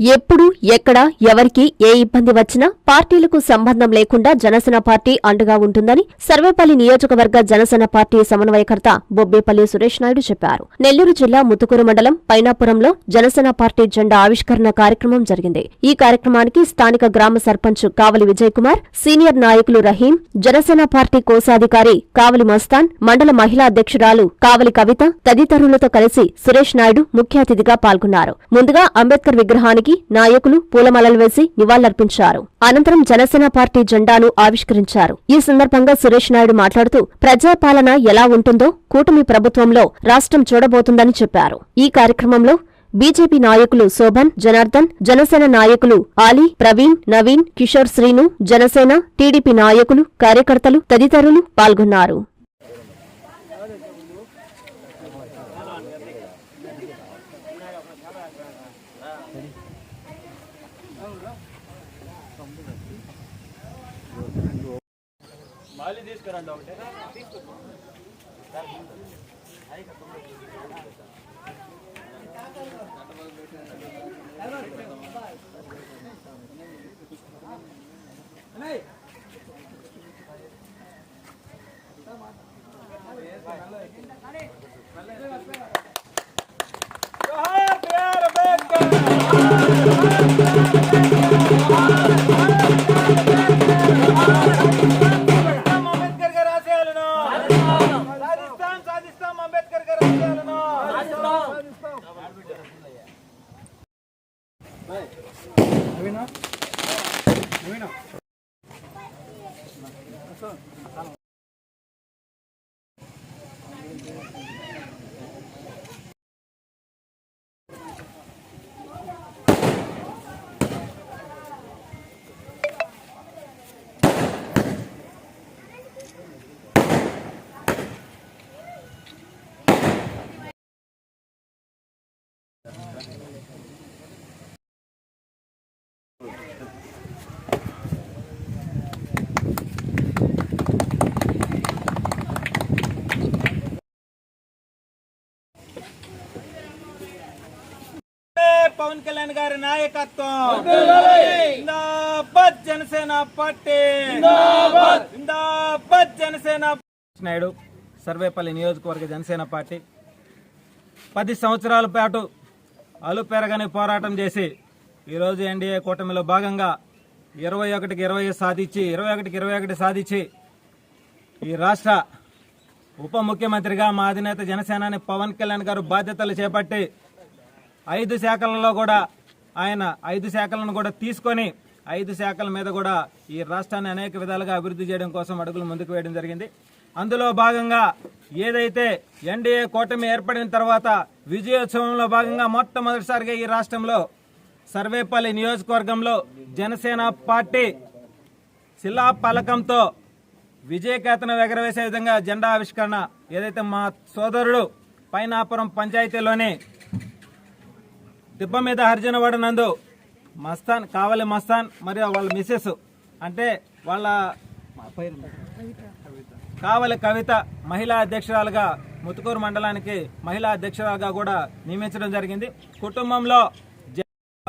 ఎప్పుడు ఎక్కడ ఎవరికి ఏ ఇబ్బంది వచ్చినా పార్టీలకు సంబంధం లేకుండా జనసేన పార్టీ అండగా ఉంటుందని సర్వేపల్లి నియోజకవర్గ జనసేన పార్టీ సమన్వయకర్త బొబ్బేపల్లి సురేష్ నాయుడు చెప్పారు. నెల్లూరు జిల్లా ముతుకూరు మండలం పైనాపురంలో జనసేన పార్టీ జెండా ఆవిష్కరణ కార్యక్రమం జరిగింది. ఈ కార్యక్రమానికి స్థానిక గ్రామ సర్పంచ్ కావలి విజయ్ కుమార్ సీనియర్ నాయకులు రహీం జనసేన పార్టీ కోశాధికారి కావలి మస్తాన్ మండల మహిళా అధ్యక్షురాలు కావలి కవిత తదితరులతో కలిసి సురేష్ నాయుడు ముఖ్య అతిథిగా పాల్గొన్నారు. ముందుగా అంబేద్కర్ విగ్రహానికి నాయకులు పూలమాలలు వేసి నివాళులర్పించారు. అనంతరం జనసేన పార్టీ జెండాను ఆవిష్కరించారు. ఈ సందర్భంగా సురేష్ నాయుడు మాట్లాడుతూ ప్రజాపాలన ఎలా ఉంటుందో కూటమి ప్రభుత్వంలో రాష్ట్రం చూడబోతుందని చెప్పారు. ఈ కార్యక్రమంలో బీజేపీ నాయకులు శోభన్ జనార్దన్ జనసేన నాయకులు ఆలీ ప్రవీణ్ నవీన్ కిషోర్ శ్రీను జనసేన టీడీపీ నాయకులు కార్యకర్తలు తదితరులు పాల్గొన్నారు. ఖాళీ తీసుకురండి ఒకటి. తీసుకుంటాం నవీనా నవీనా పవన్ కళ్యాణ్ గారి నాయకత్వం. జిందాబాద్ జనసేన పార్టీ. జిందాబాద్. జనసేన నాయుడు సర్వేపల్లి నియోజకవర్గ జనసేన పార్టీ. పది సంవత్సరాల పాటు అలుపెరగని పోరాటం చేసి ఈరోజు ఎన్డీఏ కూటమిలో భాగంగా ఇరవై ఒకటికి ఇరవై సాధించి ఇరవై ఒకటికి ఇరవై ఒకటి సాధించి ఈ రాష్ట్ర ఉప ముఖ్యమంత్రిగా మా అధినేత జనసేనాని పవన్ కళ్యాణ్ గారు బాధ్యతలు చేపట్టి ఐదు శాఖలలో కూడా ఆయన ఐదు శాఖలను కూడా తీసుకొని ఐదు శాఖల మీద కూడా ఈ రాష్ట్రాన్ని అనేక విధాలుగా అభివృద్ధి చేయడం కోసం అడుగులు ముందుకు వేయడం జరిగింది. అందులో భాగంగా ఏదైతే ఎన్డీఏ కూటమి ఏర్పడిన తర్వాత విజయోత్సవంలో భాగంగా మొట్టమొదటిసారిగా ఈ రాష్ట్రంలో సర్వేపల్లి నియోజకవర్గంలో జనసేన పార్టీ శిలా పలకంతో విజయకేతనం ఎగరవేసే విధంగా జెండా ఆవిష్కరణ ఏదైతే మా సోదరుడు పైనాపురం పంచాయతీలోని దిబ్బ మీద హరిజనవాడ నందు మస్తాన్ కావలి మస్తాన్ మరియు వాళ్ళ మిస్సెస్ అంటే వాళ్ళ కావలి కవిత మహిళా అధ్యక్షురాలుగా ముతుకూరు మండలానికి మహిళా అధ్యక్షురాలుగా కూడా నియమించడం జరిగింది. కుటుంబంలో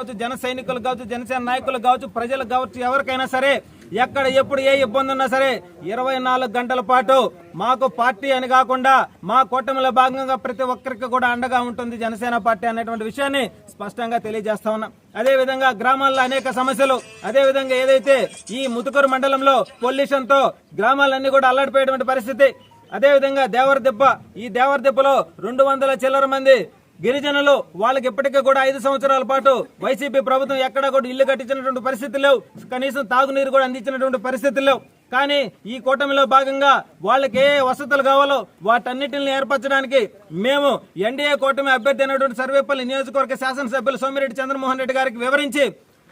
కావచ్చు జన సైనికులు కావచ్చు జనసేన నాయకులు కావచ్చు ప్రజలు కావచ్చు ఎవరికైనా సరే ఎక్కడ ఎప్పుడు ఏ ఇబ్బంది ఉన్నా సరే ఇరవై నాలుగు గంటల పాటు మాకు పార్టీ అని కాకుండా మా కూటమిలో భాగంగా ప్రతి ఒక్కరికి కూడా అండగా ఉంటుంది జనసేన పార్టీ అనేటువంటి విషయాన్ని స్పష్టంగా తెలియజేస్తా ఉన్నాం. అదే విధంగా గ్రామాల్లో అనేక సమస్యలు అదే విధంగా ఏదైతే ఈ ముతుకూరు మండలంలో పొల్యూషన్తో గ్రామాలన్నీ కూడా అల్లాడిపోయేటువంటి పరిస్థితి అదే విధంగా దేవరదెబ్బ ఈ దేవరదెబ్బలో రెండు వందల చిల్లర మంది గిరిజనులు వాళ్ళకి ఇప్పటికే కూడా ఐదు సంవత్సరాల పాటు వైసీపీ ప్రభుత్వం ఎక్కడా కూడా ఇల్లు కట్టించినటువంటి పరిస్థితి లేవు. కనీసం తాగునీరు కూడా అందించినటువంటి పరిస్థితి లేవు. కానీ ఈ కూటమిలో భాగంగా వాళ్ళకి ఏ వసతులు కావాలో వాటన్నిటిని ఏర్పరచడానికి మేము ఎన్డీఏ కూటమి అభ్యర్థి అయినటువంటి సర్వేపల్లి నియోజకవర్గ శాసనసభ్యులు సోమిరెడ్డి చంద్రమోహన్ రెడ్డి గారికి వివరించి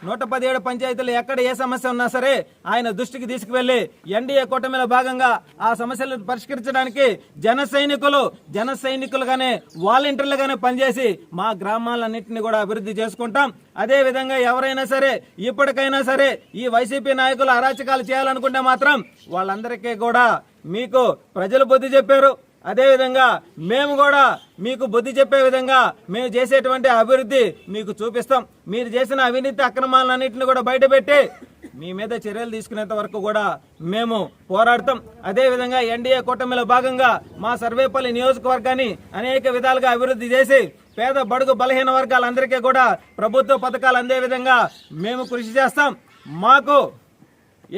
నూట పదిహేడు పంచాయతీలు ఎక్కడ ఏ సమస్య ఉన్నా సరే ఆయన దృష్టికి తీసుకువెళ్ళి ఎన్డీఏ కూటమిలో భాగంగా ఆ సమస్యలను పరిష్కరించడానికి జన సైనికులు జన సైనికులుగానే వాలంటీర్లుగానే పనిచేసి మా గ్రామాలన్నింటినీ కూడా అభివృద్ధి చేసుకుంటాం. అదే విధంగా ఎవరైనా సరే ఇప్పటికైనా సరే ఈ వైసీపీ నాయకులు అరాచకాలు చేయాలనుకుంటే మాత్రం వాళ్ళందరికీ కూడా మీకు ప్రజలు బుద్ధి చెప్పారు. అదేవిధంగా మేము కూడా మీకు బుద్ధి చెప్పే విధంగా మేము చేసేటువంటి అభివృద్ధి మీకు చూపిస్తాం. మీరు చేసిన అవినీతి అక్రమాలన్నింటిని కూడా బయటపెట్టి మీ మీద చర్యలు తీసుకునేంత వరకు కూడా మేము పోరాడతాం. అదేవిధంగా ఎన్డీఏ కూటమిలో భాగంగా మా సర్వేపల్లి నియోజకవర్గాన్ని అనేక విధాలుగా అభివృద్ధి చేసి పేద బడుగు బలహీన వర్గాలందరికీ కూడా ప్రభుత్వ పథకాలు అందే విధంగా మేము కృషి చేస్తాం. మాకు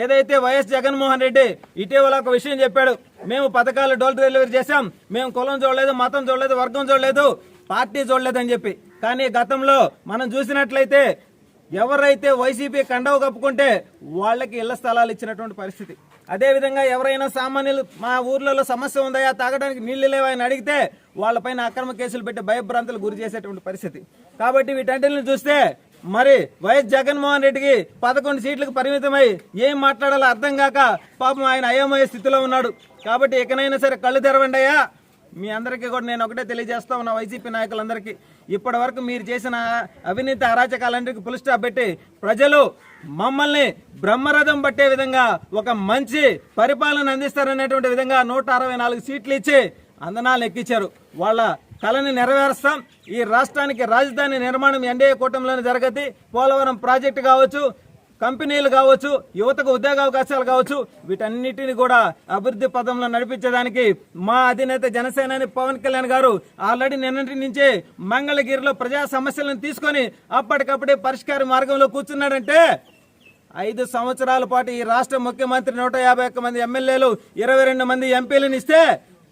ఏదైతే వైఎస్ జగన్మోహన్ రెడ్డి ఇటీవల ఒక విషయం చెప్పాడు మేము పథకాలు డోర్ డెలివరీ చేశాం మేము కులం చూడలేదు మతం చూడలేదు వర్గం చూడలేదు పార్టీ చూడలేదు అని చెప్పి. కానీ గతంలో మనం చూసినట్లయితే ఎవరైతే వైసీపీ కండవ కప్పుకుంటే వాళ్ళకి ఇళ్ళ స్థలాలు ఇచ్చినటువంటి పరిస్థితి. అదేవిధంగా ఎవరైనా సామాన్యులు మా ఊర్లలో సమస్య ఉందా తాగడానికి నీళ్ళు లేవా అని అడిగితే వాళ్ళపైన అక్రమ కేసులు పెట్టి భయభ్రాంతులు గురి చేసేటువంటి పరిస్థితి. కాబట్టి వీటన్నిటిని చూస్తే మరి వైఎస్ జగన్మోహన్ రెడ్డికి పదకొండు సీట్లకు పరిమితమై ఏం మాట్లాడాలో అర్థం కాక పాపం ఆయన అయోమయ స్థితిలో ఉన్నాడు. కాబట్టి ఇకనైనా సరే కళ్ళు తెరవండి అయ్యా. మీ అందరికీ కూడా నేను ఒకటే తెలియజేస్తా ఉన్నా వైసీపీ నాయకులందరికీ. ఇప్పటి వరకు మీరు చేసిన అవినీతి అరాచకాలందరికీ పులి స్టాప్ పెట్టి ప్రజలు మమ్మల్ని బ్రహ్మరథం పట్టే విధంగా ఒక మంచి పరిపాలన అందిస్తారనేటువంటి విధంగా నూట అరవై నాలుగు సీట్లు ఇచ్చి అందనాలు ఎక్కించారు. వాళ్ళ కళని నెరవేరుస్తాం. ఈ రాష్ట్రానికి రాజధాని నిర్మాణం ఎన్డీఏ కూటమిలోనే జరగతి. పోలవరం ప్రాజెక్టు కావచ్చు కంపెనీలు కావచ్చు యువతకు ఉద్యోగ అవకాశాలు కావచ్చు వీటన్నిటిని కూడా అభివృద్ధి పదంలో నడిపించడానికి మా అధినేత జనసేనాని పవన్ కళ్యాణ్ గారు ఆల్రెడీ నిన్నటి నుంచే మంగళగిరిలో ప్రజా సమస్యలను తీసుకొని అప్పటికప్పుడే పరిష్కార మార్గంలో కూర్చున్నాడంటే ఐదు సంవత్సరాల పాటు ఈ రాష్ట్ర ముఖ్యమంత్రి నూట యాభై మంది ఎమ్మెల్యేలు ఇరవై రెండు మంది ఎంపీలను ఇస్తే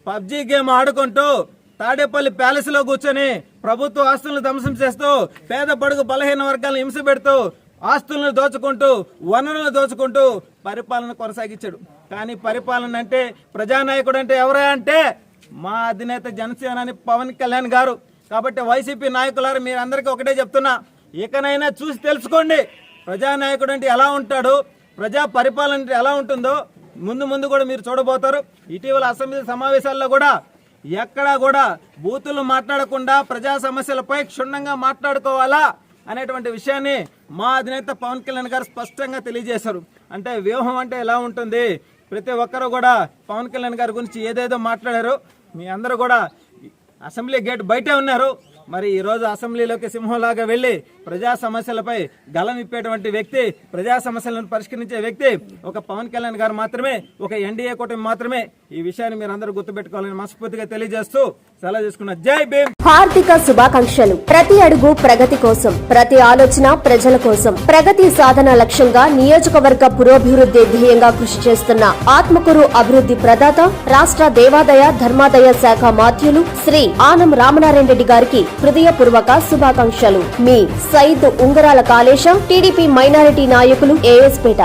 పబ్జీ గేమ్ ఆడుకుంటూ తాడేపల్లి ప్యాలెస్లో కూర్చొని ప్రభుత్వ ఆస్తులను ధ్వంసం చేస్తూ పేద పడుగు బలహీన వర్గాలను హింస పెడుతూ ఆస్తులను దోచుకుంటూ వనరులను దోచుకుంటూ పరిపాలన కొనసాగించాడు. కానీ పరిపాలన అంటే ప్రజానాయకుడు అంటే ఎవరా అంటే మా అధినేత జనసేనాని పవన్ కళ్యాణ్ గారు. కాబట్టి వైసీపీ నాయకులారు మీరందరికీ ఒకటే చెప్తున్నా. ఇకనైనా చూసి తెలుసుకోండి ప్రజానాయకుడు అంటే ఎలా ఉంటాడు ప్రజా పరిపాలన అంటే ఎలా ఉంటుందో. ముందు ముందు కూడా మీరు చూడబోతారు. ఇటీవల అసెంబ్లీ సమావేశాల్లో కూడా ఎక్కడా కూడా బూతులు మాట్లాడకుండా ప్రజా సమస్యలపై క్షుణ్ణంగా మాట్లాడుకోవాలా అనేటువంటి విషయాన్ని మా అధినేత పవన్ కళ్యాణ్ గారు స్పష్టంగా తెలియజేశారు. అంటే వ్యూహం అంటే ఎలా ఉంటుంది? ప్రతి ఒక్కరు కూడా పవన్ కళ్యాణ్ గారి గురించి ఏదేదో మాట్లాడారు. మీ అందరూ కూడా అసెంబ్లీ గేట్ బయటే ఉన్నారు. మరి ఈరోజు అసెంబ్లీలోకి సింహంలాగా వెళ్ళి ప్రజా సమస్యలపై గలం ఇప్పేటువంటి వ్యక్తి ప్రజా సమస్యలను పరిష్కరించే వ్యక్తి ఒక పవన్ కళ్యాణ్ గారు మాత్రమే ఒక ఎన్డీఏ కూటమి మాత్రమే. ఈ విషయాన్ని మీరు అందరూ గుర్తుపెట్టుకోవాలని మనస్ఫూర్తిగా తెలియజేస్తూ సెలవు చేసుకున్న జై భీమ్! హార్దిక శుభాకాంక్షలు. ప్రతి అడుగు ప్రగతి కోసం ప్రతి ఆలోచన ప్రజల కోసం. ప్రగతి సాధన లక్ష్యంగా నియోజకవర్గ పురోభివృద్ధి ధ్యేయంగా కృషి చేస్తున్న ఆత్మకూరు అభివృద్ధి ప్రదాత రాష్ట్ర దేవాదాయ ధర్మాదాయ శాఖ మాధ్యులు శ్రీ ఆనం రామనారాయణ రెడ్డి గారికి హృదయపూర్వక శుభాకాంక్షలు. మీ ఐదు ఉంగరాల కాళేశం టీడీపీ మైనారిటీ నాయకులు ఏఎస్పేట